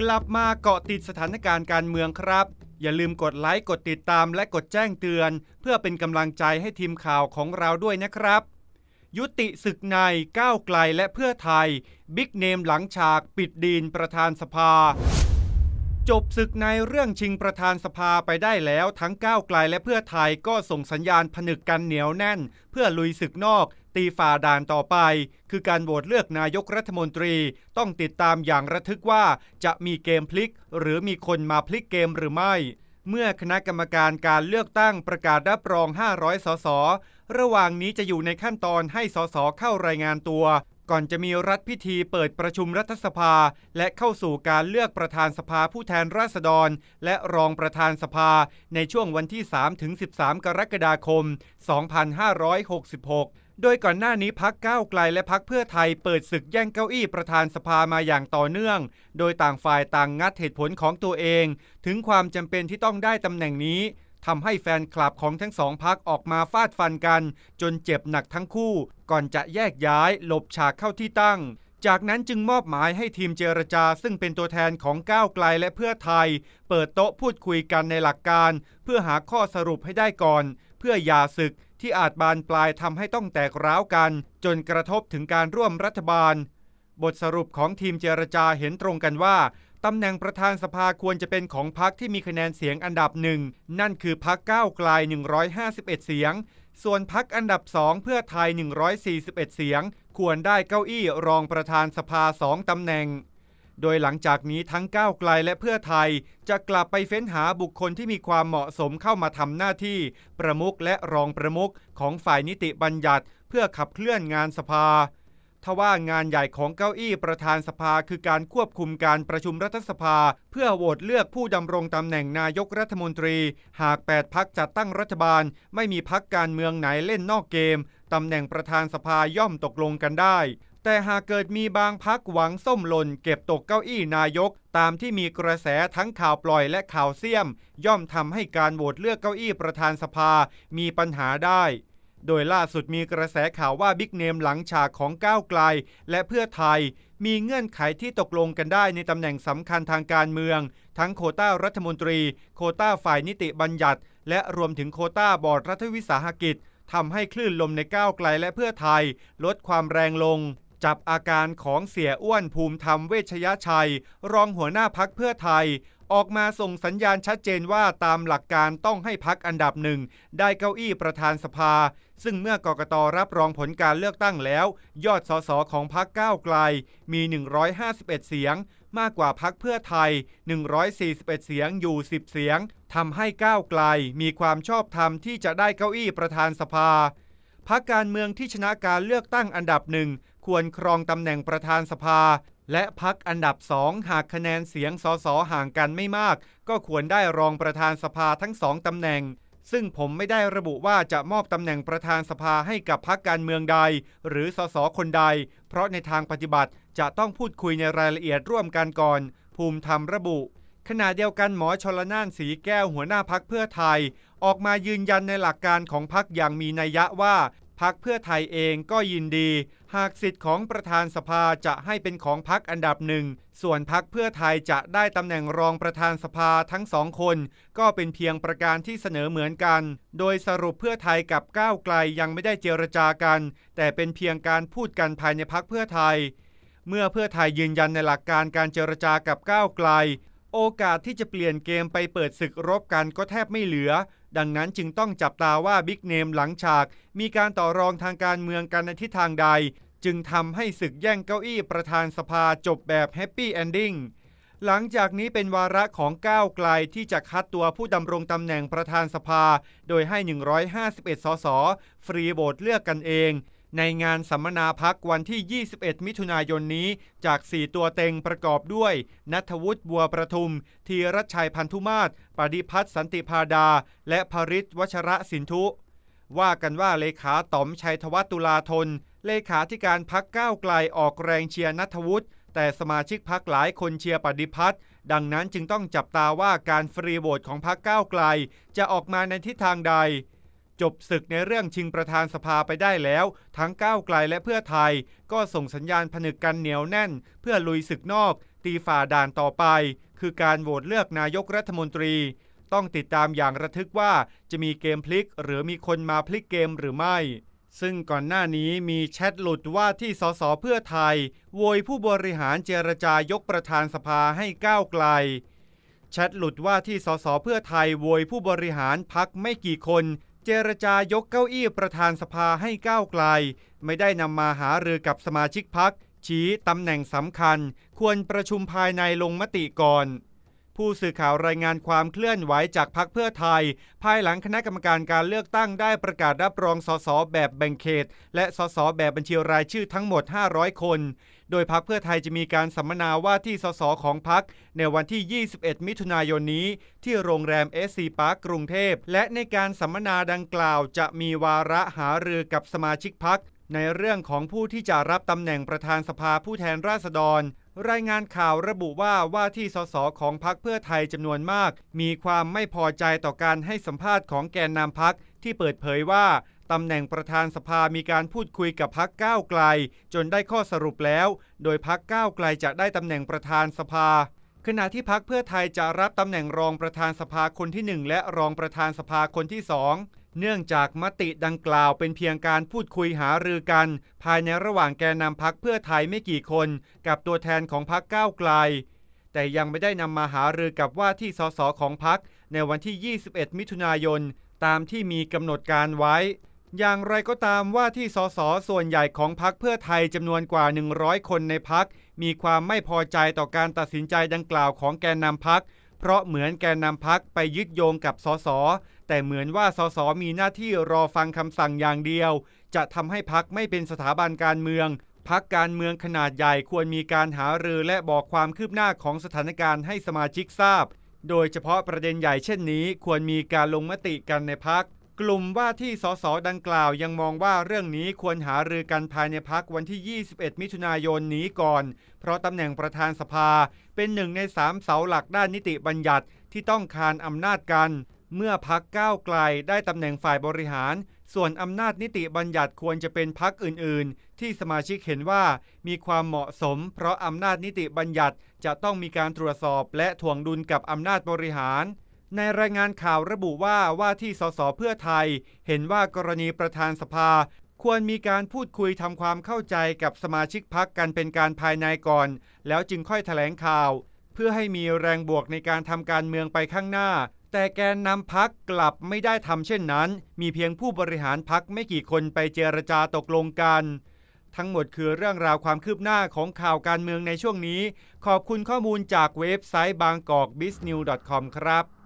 กลับมาเกาะติดสถานการณ์การเมืองครับ อย่าลืมกดไลค์กดติดตามและกดแจ้งเตือน เพื่อเป็นกำลังใจให้ทีมข่าวของเราด้วยนะครับ ยุติศึกในก้าวไกลและเพื่อไทย บิ๊กเนมหลังฉากปิดดีนประธานสภา จบศึกในเรื่องชิงประธานสภาไปได้แล้วทั้งก้าวไกลและเพื่อไทยก็ส่งสัญญาณผนึกกันเหนียวแน่น เพื่อลุยศึกนอก ตีฝ่าด่านต่อไป คือการโหวตเลือกนายกรัฐมนตรี ต้องติดตามอย่างระทึกว่าจะมีเกมพลิก หรือมีคนมาพลิกเกมหรือไม่ เมื่อคณะกรรมการการเลือกตั้งประกาศรับรอง 500 สส ระหว่างนี้จะอยู่ในขั้นตอนให้สสเข้ารายงานตัว ก่อนจะมีรัฐพิธีเปิดประชุมรัฐสภา และเข้าสู่การเลือกประธานสภาผู้แทนราษฎร และรองประธานสภาในช่วงวันที่ 3-13 กรกฎาคม 2566 โดยก่อนหน้านี้พักก้าวไกลและพักเพื่อไทยเปิดศึกแย่งเก้าอี้ประธานสภามาอย่างต่อเนื่อง โดยต่างฝ่ายต่างงัดเหตุผลของตัวเอง ถึงความจำเป็นที่ต้องได้ตำแหน่งนี้ทำให้แฟนคลับของทั้งสองพักออกมาฟาดฟันกัน จนเจ็บหนักทั้งคู่ ก่อนจะแยกย้ายหลบฉากเข้าที่ตั้ง จากนั้นจึงมอบหมายให้ทีมเจรจา ซึ่งเป็นตัวแทนของก้าวไกลและเพื่อไทย เปิดโต๊ะพูดคุยกันในหลักการ เพื่อหาข้อสรุปให้ได้ก่อน เพื่ออย่าศึก ที่อาจบานปลายทำให้ต้องแตกร้าวกัน จนกระทบถึงการร่วมรัฐบาล บทสรุปของทีมเจรจาเห็นตรงกันว่าตำแหน่งประธานสภาควรจะเป็นของพรรคที่มีคะแนนเสียงอันดับหนึ่งนั่นคือพรรคก้าวไกล 151 เสียง ส่วนพรรคอันดับ2เพื่อไทย 141 เสียง ควรได้เก้าอี้รองประธานสภา2ตำแหน่ง โดยหลังจากนี้ทั้งก้าวไกลและเพื่อไทย จะกลับไปเฟ้นหาบุคคลที่มีความเหมาะสมเข้ามาทำหน้าที่ ประมุขและรองประมุขของฝ่ายนิติบัญญัติ เพื่อขับเคลื่อนงานสภาทว่างานใหญ่ของเก้าอี้ประธานสภาคือการควบคุมการประชุมรัฐสภา เพื่อโหวตเลือกผู้ดำรงตำแหน่งนายกรัฐมนตรี หาก 8 พักจัดตั้งรัฐบาล ไม่มีพักการเมืองไหนเล่นนอกเกมตำแหน่งประธานสภาย่อมตกลงกันได้ แต่หากเกิดมีบางพักหวังส้มหล่นเก็บตกเก้าอี้นายก ตามที่มีกระแสทั้งข่าวปล่อยและข่าวเสี่ยม ย่อมทำให้การโหวตเลือกเก้าอี้ประธานสภามีปัญหาได้ โดยล่าสุดมีกระแสข่าวว่าบิ๊กเนมหลังฉากของก้าวไกล และเพื่อไทย มีเงื่อนไขที่ตกลงกันได้ในตำแหน่งสำคัญทางการเมือง ทั้งโคต้ารัฐมนตรี โคต้าฝ่ายนิติบัญญัติ และรวมถึงโคต้าบอร์ดรัฐวิสาหกิจทำให้คลื่นลมในก้าวไกลและเพื่อไทย ลดความแรงลง จับอาการของเสียอ้วนภูมิธรรมเวชยชัย รองหัวหน้าพักเพื่อไทย ออกมาส่งสัญญาณชัดเจนว่าตามหลักการต้องให้พักอันดับหนึ่ง ได้เก้าอี้ประธานสภา ซึ่งเมื่อกกตรับรองผลการเลือกตั้งแล้ว ยอดสสของพักก้าวไกล มี 151 เสียง มากกว่าพักเพื่อไทย 141 เสียงอยู่ 10 เสียงทำให้ก้าวไกลมีความชอบธรรมที่จะได้เก้าอี้ประธานสภาพักการเมืองที่ชนะการเลือกตั้งอันดับหนึ่ง ควรครองตำแหน่งประธานสภา และพักอันดับสองหากคะแนนเสียงสสห่างกันไม่มาก ก็ควรได้รองประธานสภาทั้งสองตำแหน่ง ซึ่งผมไม่ได้ระบุว่าจะมอบตำแหน่งประธานสภาให้กับพักการเมืองใด หรือสสคนใด เพราะในทางปฏิบัติจะต้องพูดคุยในรายละเอียดร่วมกันก่อน ภูมิธรรมระบุขณะเดียวกันหมอชลนานสีแก้วหัวหน้าพักเพื่อไทย ออกมายืนยันในหลักการของพักอย่างมีนัยยะว่า พักเพื่อไทยเองก็ยินดี หากสิทธิ์ของประธานสภาจะให้เป็นของพักอันดับหนึ่ง ส่วนพักเพื่อไทยจะได้ตำแหน่งรองประธานสภาทั้งสองคน ก็เป็นเพียงประการที่เสนอเหมือนกัน โดยสรุปเพื่อไทยกับก้าวไกลยังไม่ได้เจรจากัน แต่เป็นเพียงการพูดกันภายในพักเพื่อไทยเมื่อเพื่อไทยยืนยันในหลักการการเจรจากับก้าวไกล โอกาสที่จะเปลี่ยนเกมไปเปิดศึกรบกันก็แทบไม่เหลือ ดังนั้นจึงต้องจับตาว่าบิ๊กเนมหลังฉาก มีการต่อรองทางการเมืองกันในทิศทางใด จึงทำให้ศึกแย่งเก้าอี้ประธานสภาจบแบบแฮปปี้เอนดิ้งหลังจากนี้เป็นวาระของก้าวไกลที่จะคัดตัวผู้ดำรงตำแหน่งประธานสภา โดยให้ 151 สส ฟรีโหวตเลือกกันเอง ในงานสัมมนาพักวันที่ 21 มิถุนายนนี้จาก 4 ตัวเต็งประกอบด้วย นัทวุฒิบัวประทุม ธีรชัยพันธุมาศปฏิพัฒน์สันติพาดา และภริศวัชระสินทุ ว่ากันว่าเลขาต๋อมชัยธวัฒน์ตุลาธน เลขาธิการพักก้าวไกลออกแรงเชียร์นัทวุฒิแต่สมาชิกพักหลายคนเชียร์ปฏิพัฒน์ดังนั้นจึงต้องจับตาว่าการฟรีโหวตของพักก้าวไกล จะออกมาในทิศทางใด จบศึกในเรื่องชิงประธานสภาไปได้แล้ว ทั้งก้าวไกลและเพื่อไทย ก็ส่งสัญญาณผนึกกันเหนียวแน่น เพื่อลุยศึกนอก ตีฝ่าด่านต่อไป คือการโหวตเลือกนายกรัฐมนตรี ต้องติดตามอย่างระทึกว่าจะมีเกมพลิก หรือมีคนมาพลิกเกมหรือไม่ซึ่งก่อนหน้านี้มีแชทหลุดว่าที่สสเพื่อไทย โวยผู้บริหารเจรจายกประธานสภาให้ก้าวไกล แชทหลุดว่าที่สสเพื่อไทยโวยผู้บริหารพักไม่กี่คน จรจายกเก้าอี้ประธานสภาให้ก้าวไกล ไม่ได้นำมาหารือกับสมาชิกพัก ชี้ตำแหน่งสำคัญ ควรประชุมภายในลงมติก่อน ผู้สื่อข่าวรายงานความเคลื่อนไหวจากพักเพื่อไทย ภายหลังคณะกรรมการการเลือกตั้งได้ประกาศรับรองสสแบบแบ่งเขต และสสแบบบัญชีรายชื่อทั้งหมด 500 คน โดยพักเพื่อไทยจะมีการสัมมนาว่าที่สสของพักในวันที่ 21 มิถุนายนนี้ ที่โรงแรม SC Park กรุงเทพ และในการสัมมนาดังกล่าวจะมีวาระหารือกับสมาชิกพักในเรื่องของผู้ที่จะรับตำแหน่งประธานสภาผู้แทนราษฎร รายงานข่าวระบุว่าว่าที่สสของพักเพื่อไทยจำนวนมาก มีความไม่พอใจต่อการให้สัมภาษณ์ของแกนนำพักที่เปิดเผยว่า ตำแหน่งประธานสภามีการพูดคุยกับพักก้าวไกล จนได้ข้อสรุปแล้ว โดยพักก้าวไกลจะได้ตำแหน่งประธานสภา ขณะที่พักเพื่อไทยจะรับตำแหน่งรองประธานสภาคนที่ 1 และรองประธานสภาคนที่2เนื่องจากมติดังกล่าวเป็นเพียงการพูดคุยหารือกัน ภายในระหว่างแกนนำพักเพื่อไทยไม่กี่คน กับตัวแทนของพักก้าวไกล แต่ยังไม่ได้นำมาหารือกับว่าที่สสของพักในวันที่ 21 มิถุนายน ตามที่มีกำหนดการไว้ อย่างไรก็ตามว่าที่สสส่วนใหญ่ของพักเพื่อไทยจำนวนกว่า 100 คนในพัก มีความไม่พอใจต่อการตัดสินใจดังกล่าวของแกนนำพัก เพราะเหมือนแกนนำพักไปยึดโยงกับสสแต่เหมือนว่าสสมีหน้าที่รอฟังคำสั่งอย่างเดียว จะทำให้พักไม่เป็นสถาบันการเมืองพักการเมืองขนาดใหญ่ควรมีการหารือและบอกความคืบหน้าของสถานการณ์ให้สมาชิกทราบ โดยเฉพาะประเด็นใหญ่เช่นนี้ ควรมีการลงมติกันในพัก กลุ่มว่าที่สสดังกล่าวยังมองว่าเรื่องนี้ควรหารือกันภายในพักวันที่ 21 มิถุนายนนี้ก่อน เพราะตำแหน่งประธานสภาเป็นหนึ่งในสามเสาหลักด้านนิติบัญญัติที่ต้องคานอำนาจกัน เมื่อพักก้าวไกลได้ตำแหน่งฝ่ายบริหาร ส่วนอำนาจนิติบัญญัติควรจะเป็นพักอื่น ๆ ที่สมาชิกเห็นว่ามีความเหมาะสม เพราะอำนาจนิติบัญญัติจะต้องมีการตรวจสอบและถ่วงดุลกับอำนาจบริหาร ในรายงานข่าวระบุว่าว่าที่สสเพื่อไทย เห็นว่ากรณีประธานสภา ควรมีการพูดคุยทำความเข้าใจกับสมาชิกพักกันเป็นการภายในก่อน แล้วจึงค่อยแถลงข่าว เพื่อให้มีแรงบวกในการทำการเมืองไปข้างหน้า แต่แกนนำพักกลับไม่ได้ทำเช่นนั้น มีเพียงผู้บริหารพักไม่กี่คนไปเจรจาตกลงกันทั้งหมดคือเรื่องราวความคืบหน้าของข่าวการเมืองในช่วงนี้ ขอบคุณข้อมูลจากเว็บไซต์บางกอก b i z n e w s c o m ครับ